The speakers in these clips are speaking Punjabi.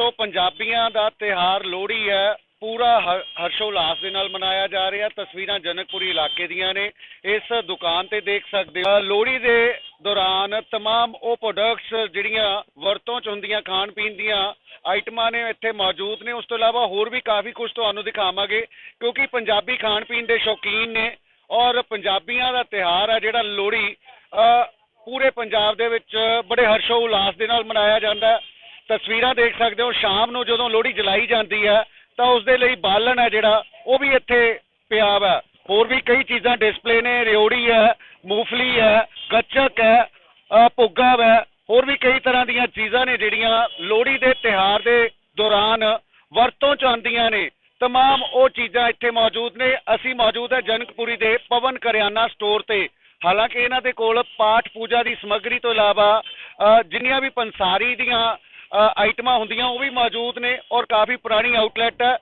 ਸੋ ਪੰਜਾਬੀਆਂ ਦਾ ਤਿਹਾਰ ਲੋਹੜੀ ਹੈ ਪੂਰਾ ਹ- ਹਰਸ਼ੋਉਲਾਸ ਦੇ ਨਾਲ ਮਨਾਇਆ ਜਾ ਰਿਹਾ ਤਸਵੀਰਾਂ ਜਨਕਪੁਰੀ ਇਲਾਕੇ ਦੀਆਂ ਨੇ ਇਸ ਦੁਕਾਨ ਤੇ ਦੇਖ ਸਕਦੇ ਹੋ ਲੋਹੜੀ ਦੇ ਦੌਰਾਨ तमाम ਉਹ ਪ੍ਰੋਡਕਟਸ ਜਿਹੜੀਆਂ ਵਰਤੋਂ ਚ ਹੁੰਦੀਆਂ ਖਾਣ ਪੀਣ ਦੀਆਂ ਆਈਟਮਾਂ ਨੇ ਇੱਥੇ ਮੌਜੂਦ ਨੇ ਉਸ ਤੋਂ ਇਲਾਵਾ ਹੋਰ ਵੀ ਕਾਫੀ ਕੁਝ ਤੁਹਾਨੂੰ ਦਿਖਾਵਾਂਗੇ ਕਿਉਂਕਿ ਪੰਜਾਬੀ ਖਾਣ ਪੀਣ ਦੇ ਸ਼ੌਕੀਨ ਨੇ ਔਰ ਪੰਜਾਬੀਆਂ ਦਾ ਤਿਹਾਰ ਹੈ ਜਿਹੜਾ ਲੋਹੜੀ ਅ, ਪੂਰੇ ਪੰਜਾਬ ਦੇ ਵਿੱਚ ਬੜੇ ਹਰਸ਼ੋ ਉਲਾਸ ਦੇ ਨਾਲ ਮਨਾਇਆ ਜਾਂਦਾ ਹੈ ਤਸਵੀਰਾਂ ਦੇਖ ਸਕਦੇ ਹੋ ਸ਼ਾਮ ਨੂੰ ਜਦੋਂ ਲੋਹੜੀ ਜਲਾਈ ਜਾਂਦੀ ਹੈ ਤਾਂ ਉਸ ਦੇ ਲਈ ਬਾਲਣ ਹੈ ਜਿਹੜਾ ਉਹ ਵੀ ਇੱਥੇ ਪਿਆ ਵਾ ਹੋਰ ਵੀ ਕਈ ਚੀਜ਼ਾਂ ਡਿਸਪਲੇ ਨੇ ਰਿਓੜੀ ਹੈ ਮੂੰਗਫਲੀ ਹੈ ਗੱਚਕ ਹੈ ਅ, ਭੁੱਗਾ ਹੈ ਹੋਰ ਵੀ ਕਈ ਤਰ੍ਹਾਂ ਦੀਆਂ ਚੀਜ਼ਾਂ ਨੇ ਜਿਹੜੀਆਂ ਲੋਹੜੀ ਦੇ ਤਿਹਾਰ ਦੇ ਦੌਰਾਨ ਵਰਤੋਂ ਚ ਆਉਂਦੀਆਂ ਨੇ तमाम ਉਹ ਚੀਜ਼ਾਂ ਇੱਥੇ ਮੌਜੂਦ ਨੇ ਅਸੀਂ ਮੌਜੂਦ ਹੈ ਜਨਕਪੁਰੀ ਦੇ ਪਵਨ ਕਰਿਆਨਾ ਸਟੋਰ ਤੇ ਹਾਲਾਂਕਿ ਇਹਨਾਂ ਦੇ ਕੋਲ ਪਾਠ ਪੂਜਾ ਦੀ ਸਮੱਗਰੀ ਤੋਂ ਇਲਾਵਾ ਅ, ਜਿੰਨੀਆਂ ਵੀ ਪੰਸਾਰੀ ਦੀਆਂ ਅ, ਆਈਟਮਾਂ ਹੁੰਦੀਆਂ ਉਹ ਵੀ ਮੌਜੂਦ ਨੇ ਔਰ ਕਾਫੀ ਪੁਰਾਣੀ ਆਊਟਲੈਟ ਹੈ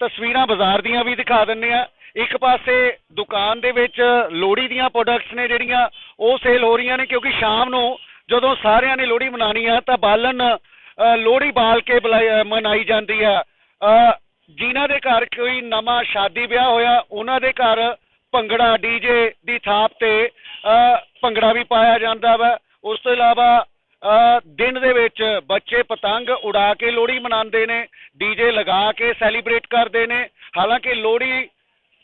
ਤਸਵੀਰਾਂ ਬਾਜ਼ਾਰ ਦੀਆਂ ਵੀ ਦਿਖਾ ਦਿੰਨੇ ਆ ਇੱਕ ਪਾਸੇ ਦੁਕਾਨ ਦੇ ਵਿੱਚ ਲੋਹੜੀ ਦੀਆਂ ਪ੍ਰੋਡਕਟਸ ਨੇ ਜਿਹੜੀਆਂ ਉਹ ਸੇਲ ਹੋ ਰਹੀਆਂ ਨੇ ਕਿਉਂਕਿ ਸ਼ਾਮ ਨੂੰ ਜਦੋਂ ਸਾਰਿਆਂ ਨੇ ਲੋਹੜੀ ਮਨਾਣੀ ਆ ਤਾਂ ਬਾਲਣ ਅ, ਲੋਹੜੀ ਬਾਲ ਕੇ ਬੁਲਾਈ- ਮਨਾਈ ਜਾਂਦੀ ਆ। ਜਿਨ੍ਹਾਂ ਦੇ ਘਰ ਕੋਈ ਨਵਾਂ ਸ਼ਾਦੀ ਵਿਆਹ ਹੋਇਆ ਉਹਨਾਂ ਦੇ ਘਰ ਭੰਗੜਾ ਡੀਜੇ ਦੀ ਥਾਪ ਤੇ ਭੰਗੜਾ ਵੀ ਪਾਇਆ ਜਾਂਦਾ ਵਾ। ਉਸ ਤੋਂ ਇਲਾਵਾ ਦਿਨ ਦੇ ਵਿੱਚ ਬੱਚੇ ਪਤੰਗ ਉਡਾ ਕੇ ਲੋਹੜੀ ਮਨਾਉਂਦੇ ਨੇ ਡੀਜੇ ਲਗਾ ਕੇ ਸੈਲੀਬ੍ਰੇਟ ਕਰਦੇ ਨੇ ਹਾਲਾਂਕਿ ਲੋਹੜੀ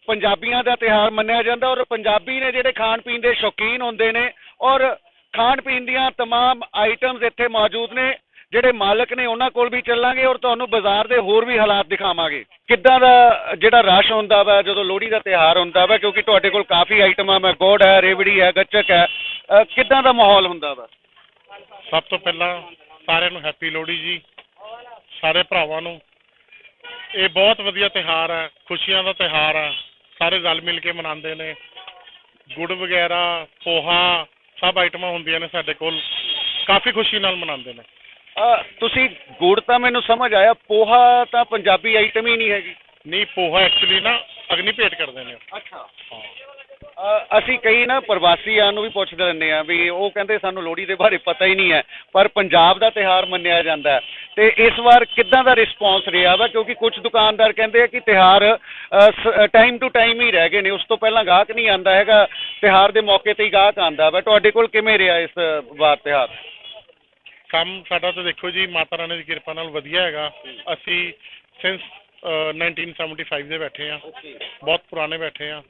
ਪੰਜਾਬੀਆਂ ਦਾ ਤਿਉਹਾਰ ਮੰਨਿਆ ਜਾਂਦਾ ਔਰ ਪੰਜਾਬੀ ਨੇ ਜਿਹੜੇ ਖਾਣ ਪੀਣ ਦੇ ਸ਼ੌਕੀਨ ਹੁੰਦੇ ਨੇ ਔਰ ਖਾਣ ਪੀਣ ਦੀਆਂ तमाम ਆਈਟਮਸ ਇੱਥੇ ਮੌਜੂਦ ਨੇ ਜਿਹੜੇ ਮਾਲਕ ਨੇ ਉਹਨਾਂ ਕੋਲ ਵੀ ਚੱਲਾਂਗੇ ਔਰ ਤੁਹਾਨੂੰ ਬਾਜ਼ਾਰ ਦੇ ਹੋਰ ਵੀ ਹਾਲਾਤ ਦਿਖਾਵਾਂਗੇ ਕਿੱਦਾਂ ਦਾ ਜਿਹੜਾ ਰਸ਼ ਹੁੰਦਾ ਵਾ ਜਦੋਂ ਲੋਹੜੀ ਦਾ ਤਿਉਹਾਰ ਹੁੰਦਾ ਵਾ ਕਿਉਂਕਿ ਤੁਹਾਡੇ ਕੋਲ ਕਾਫੀ ਆਈਟਮਾਂ ਮੈਂ ਗੋੜ ਹੈ ਰੇਵੜੀ ਹੈ ਗੱਚਕ ਹੈ ਅ, ਕਿੱਦਾਂ ਦਾ ਮਾਹੌਲ ਹੁੰਦਾ ਵਾ ਸਭ ਤੋਂ ਪਹਿਲਾਂ ਸਾਰਿਆਂ ਨੂੰ ਹੈਪੀ ਲੋਹੜੀ ਜੀ ਸਾਰੇ ਭਰਾਵਾਂ ਨੂੰ। ਇਹ ਬਹੁਤ ਵਧੀਆ ਤਿਹਾਰ ਹੈ ਖੁਸ਼ੀਆਂ ਦਾ ਤਿਹਾਰ ਹੈ ਸਾਰੇ ਰਲ ਮਿਲ ਕੇ ਮਨਾਉਂਦੇ ਨੇ। ਗੁੜ ਵਗੈਰਾ ਪੋਹਾ ਸਭ ਆਈਟਮਾਂ ਹੁੰਦੀਆਂ ਨੇ ਸਾਡੇ ਕੋਲ। ਕਾਫੀ ਖੁਸ਼ੀ ਨਾਲ ਮਨਾਉਂਦੇ ਨੇ। ਤੁਸੀਂ ਗੁੜ ਤਾਂ ਮੈਨੂੰ ਸਮਝ ਆਇਆ ਪੋਹਾ ਤਾਂ ਪੰਜਾਬੀ ਆਈਟਮ ਹੀ ਨਹੀਂ ਹੈਗੀ। ਨਹੀਂ ਪੋਹਾ ਐਕਚੁਅਲੀ ਨਾ ਅਗਨੀ ਭੇਟ ਕਰਦੇ ਨੇ। ਅੱਛਾ। ਅਸੀਂ ਕਈ ਨਾ ਪ੍ਰਵਾਸੀਆਂ ਨੂੰ ਵੀ ਪੁੱਛਦੇ ਰਹਿੰਦੇ ਆ ਵੀ ਉਹ ਕਹਿੰਦੇ ਸਾਨੂੰ ਲੋਹੜੀ ਦੇ ਬਾਰੇ ਪਤਾ ਹੀ ਨਹੀਂ ਹੈ ਪਰ ਪੰਜਾਬ ਦਾ ਤਿਹਾਰ ਮੰਨਿਆ ਜਾਂਦਾ ਤੇ ਇਸ ਵਾਰ ਕਿੱਦਾਂ ਦਾ ਰਿਸਪੌਂਸ ਰਿਹਾ ਵਾ? ਕਿਉਂਕਿ ਕੁਝ ਦੁਕਾਨਦਾਰ ਕਹਿੰਦੇ ਆ ਕਿ ਤਿਹਾਰ ਟਾਈਮ ਟੂ ਟਾਈਮ ਹੀ ਰਹਿ ਗਏ ਨੇ। ਉਸ ਤੋਂ ਪਹਿਲਾਂ ਗਾਹਕ ਨਹੀਂ ਆਂਦਾ ਹੈਗਾ। ਤਿਹਾਰ ਦੇ ਮੌਕੇ ਤੇ ਹੀ ਗਾਹਕ ਆਂਦਾ ਵਾ। ਤੁਹਾਡੇ ਕੋਲ ਕਿਵੇਂ ਰਿਹਾ ਇਸ ਵਾਰ ਤਿਹਾਰ ਕੰਮ ਸਾਡਾ ਤਾਂ ਦੇਖੋ ਜੀ ਮਾਤਾ ਰਾਣੀ ਦੀ ਕਿਰਪਾ ਨਾਲ ਵਧੀਆ ਹੈਗਾ। ਅਸੀਂ ਸਿੰਸ 1975 ਦੇ ਬੈਠੇ ਆ ਬਹੁਤ ਪੁਰਾਣੇ ਬੈਠੇ ਆ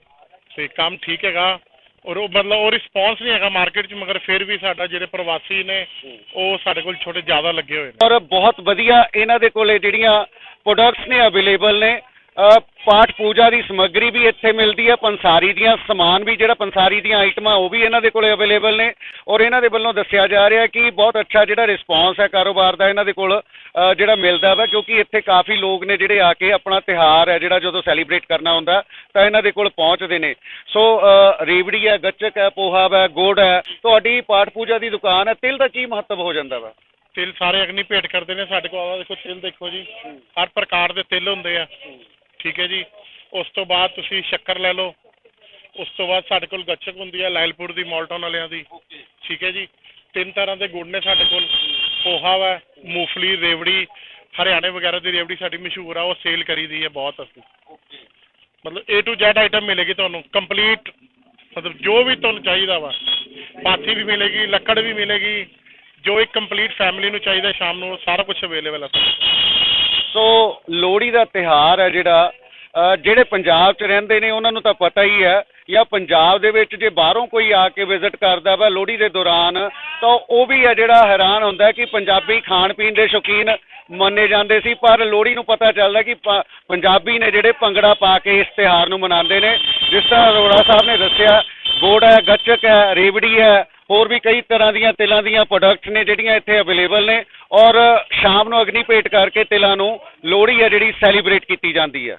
ਤੇ ਕੰਮ ਠੀਕ ਹੈਗਾ ਔਰ ਉਹ ਮਤਲਬ ਉਹ ਰਿਸਪੌਂਸ ਨਹੀਂ ਹੈਗਾ ਮਾਰਕੀਟ 'ਚ, ਮਗਰ ਫਿਰ ਵੀ ਸਾਡਾ ਜਿਹੜੇ ਪ੍ਰਵਾਸੀ ਨੇ, ਉਹ ਸਾਡੇ ਕੋਲ ਛੋਟੇ ਜ਼ਿਆਦਾ ਲੱਗੇ ਹੋਏ ਨੇ। ਔਰ ਬਹੁਤ ਵਧੀਆ ਇਹਨਾਂ ਦੇ ਕੋਲੇ ਜਿਹੜੀਆਂ ਪ੍ਰੋਡਕਟਸ ਨੇ ਅਵੇਲੇਬਲ ਨੇ। ਪਾਠ ਪੂਜਾ ਦੀ ਸਮੱਗਰੀ ਵੀ ਇੱਥੇ ਮਿਲਦੀ ਹੈ, ਪੰਸਾਰੀ ਦੀਆਂ ਸਮਾਨ ਵੀ, ਜਿਹੜਾ ਪੰਸਾਰੀ ਦੀਆਂ ਆਈਟਮਾਂ ਉਹ ਵੀ ਇਹਨਾਂ ਦੇ ਕੋਲੇ ਅਵੇਲੇਬਲ ਨੇ। ਔਰ ਇਹਨਾਂ ਦੇ ਵੱਲੋਂ ਦੱਸਿਆ ਜਾ ਰਿਹਾ ਕਿ ਬਹੁਤ ਅੱਛਾ ਜਿਹੜਾ ਰਿਸਪੌਂਸ ਹੈ ਕਾਰੋਬਾਰ ਦਾ ਇਹਨਾਂ ਦੇ ਕੋਲ ਜਿਹੜਾ ਮਿਲਦਾ ਵਾ, ਕਿਉਂਕਿ ਇੱਥੇ ਕਾਫੀ ਲੋਕ ਨੇ ਜਿਹੜੇ ਆ ਕੇ ਆਪਣਾ ਤਿਹਾਰ ਹੈ, ਜਿਹੜਾ ਜਦੋਂ ਸੈਲੀਬ੍ਰੇਟ ਕਰਨਾ ਹੁੰਦਾ, ਤਾਂ ਇਹਨਾਂ ਦੇ ਕੋਲ ਪਹੁੰਚਦੇ ਨੇ। ਸੋ ਰੇਵੜੀ ਹੈ, ਗੱਚਕ ਹੈ, ਪੋਹਾ ਹੈ, ਗੁੜ ਹੈ, ਤੁਹਾਡੀ ਪਾਠ ਪੂਜਾ ਦੀ ਦੁਕਾਨ ਹੈ, ਤਿਲ ਦਾ ਕੀ ਮਹੱਤਵ ਹੋ ਜਾਂਦਾ ਵਾ? ਤਿਲ ਸਾਰੇ ਅਗਨੀ ਭੇਟ ਕਰਦੇ ਨੇ ਸਾਡੇ ਕੋਲ ਆਵਾ ਦੇਖੋ ਤਿਲ ਦੇਖੋ ਜੀ। ਹਰ ਪ੍ਰਕਾਰ ਦੇ ਤਿਲ ਹੁੰਦੇ ਆ। ਠੀਕ ਹੈ ਜੀ। ਉਸ ਤੋਂ ਬਾਅਦ ਤੁਸੀਂ ਸ਼ੱਕਰ ਲੈ ਲਓ। ਉਸ ਤੋਂ ਬਾਅਦ ਸਾਡੇ ਕੋਲ ਗੱਚਕ ਹੁੰਦੀ ਹੈ, ਲਾਇਲਪੁਰ ਦੀ ਮੋਲਟਨ ਵਾਲਿਆਂ ਦੀ। ਠੀਕ ਹੈ ਜੀ। ਤਿੰਨ ਤਰ੍ਹਾਂ ਦੇ ਗੁੜ ਨੇ ਸਾਡੇ ਕੋਲ। ਪੋਹਾ ਵਾ, ਮੂੰਗਫਲੀ, ਰੇਵੜੀ, ਹਰਿਆਣੇ ਵਗੈਰਾ ਦੀ ਰੇਵੜੀ ਸਾਡੀ ਮਸ਼ਹੂਰ ਆ, ਉਹ ਸੇਲ ਕਰੀਦੀ ਹੈ ਬਹੁਤ ਅਸੀਂ। ਮਤਲਬ A to Z ਆਈਟਮ ਮਿਲੇਗੀ ਤੁਹਾਨੂੰ। ਕੰਪਲੀਟ ਮਤਲਬ ਜੋ ਵੀ ਤੁਹਾਨੂੰ ਚਾਹੀਦਾ ਵਾ। ਪਾਥੀ ਵੀ ਮਿਲੇਗੀ, ਲੱਕੜ ਵੀ ਮਿਲੇਗੀ। ਜੋ ਇੱਕ ਕੰਪਲੀਟ ਫੈਮਿਲੀ ਨੂੰ ਚਾਹੀਦਾ ਸ਼ਾਮ ਨੂੰ, ਸਾਰਾ ਕੁਝ ਅਵੇਲੇਬਲ ਆ। ਸਾਡੇ ਸੋ ਲੋਹੜੀ ਦਾ ਤਿਹਾਰ ਹੈ ਜਿਹੜਾ ਜਿਹੜੇ ਪੰਜਾਬ 'ਚ ਰਹਿੰਦੇ ਨੇ, ਉਹਨਾਂ ਨੂੰ ਤਾਂ ਪਤਾ ਹੀ ਹੈ ਜਾਂ ਪੰਜਾਬ ਦੇ ਵਿੱਚ ਜੇ ਬਾਹਰੋਂ ਕੋਈ ਆ ਕੇ ਵਿਜ਼ਿਟ ਕਰਦਾ ਵਾ ਲੋਹੜੀ ਦੇ ਦੌਰਾਨ, ਤਾਂ ਉਹ ਵੀ ਹੈ ਜਿਹੜਾ ਹੈਰਾਨ ਹੁੰਦਾ ਕਿ ਪੰਜਾਬੀ ਖਾਣ ਪੀਣ ਦੇ ਸ਼ੌਕੀਨ ਮੰਨੇ ਜਾਂਦੇ ਸੀ, ਪਰ ਲੋਹੜੀ ਨੂੰ ਪਤਾ ਚੱਲਦਾ ਕਿ ਪ- ਪੰਜਾਬੀ ਨੇ ਜਿਹੜੇ ਭੰਗੜਾ ਪਾ ਕੇ ਇਸ ਤਿਹਾਰ ਨੂੰ ਮਨਾਉਂਦੇ ਨੇ, ਜਿਸ ਤਰ੍ਹਾਂ ਅਰੋੜਾ ਸਾਹਿਬ ਨੇ ਦੱਸਿਆ, ਗੋੜ ਹੈ, ਗੱਚਕ ਹੈ, ਰੇਵੜੀ ਹੈ ਹੋਰ ਵੀ ਕਈ ਤਰ੍ਹਾਂ ਦੀਆਂ ਤਿਲਾਂ ਦੀਆਂ ਪ੍ਰੋਡਕਟ ਨੇ ਜਿਹੜੀਆਂ ਇੱਥੇ ਅਵੇਲੇਬਲ ਨੇ ਔਰ ਸ਼ਾਮ ਨੂੰ ਅਗਨੀ ਭੇਟ ਕਰਕੇ ਤਿਲਾਂ ਨੂੰ ਲੋਹੜੀ ਹੈ ਜਿਹੜੀ ਸੈਲੀਬ੍ਰੇਟ ਕੀਤੀ ਜਾਂਦੀ ਹੈ।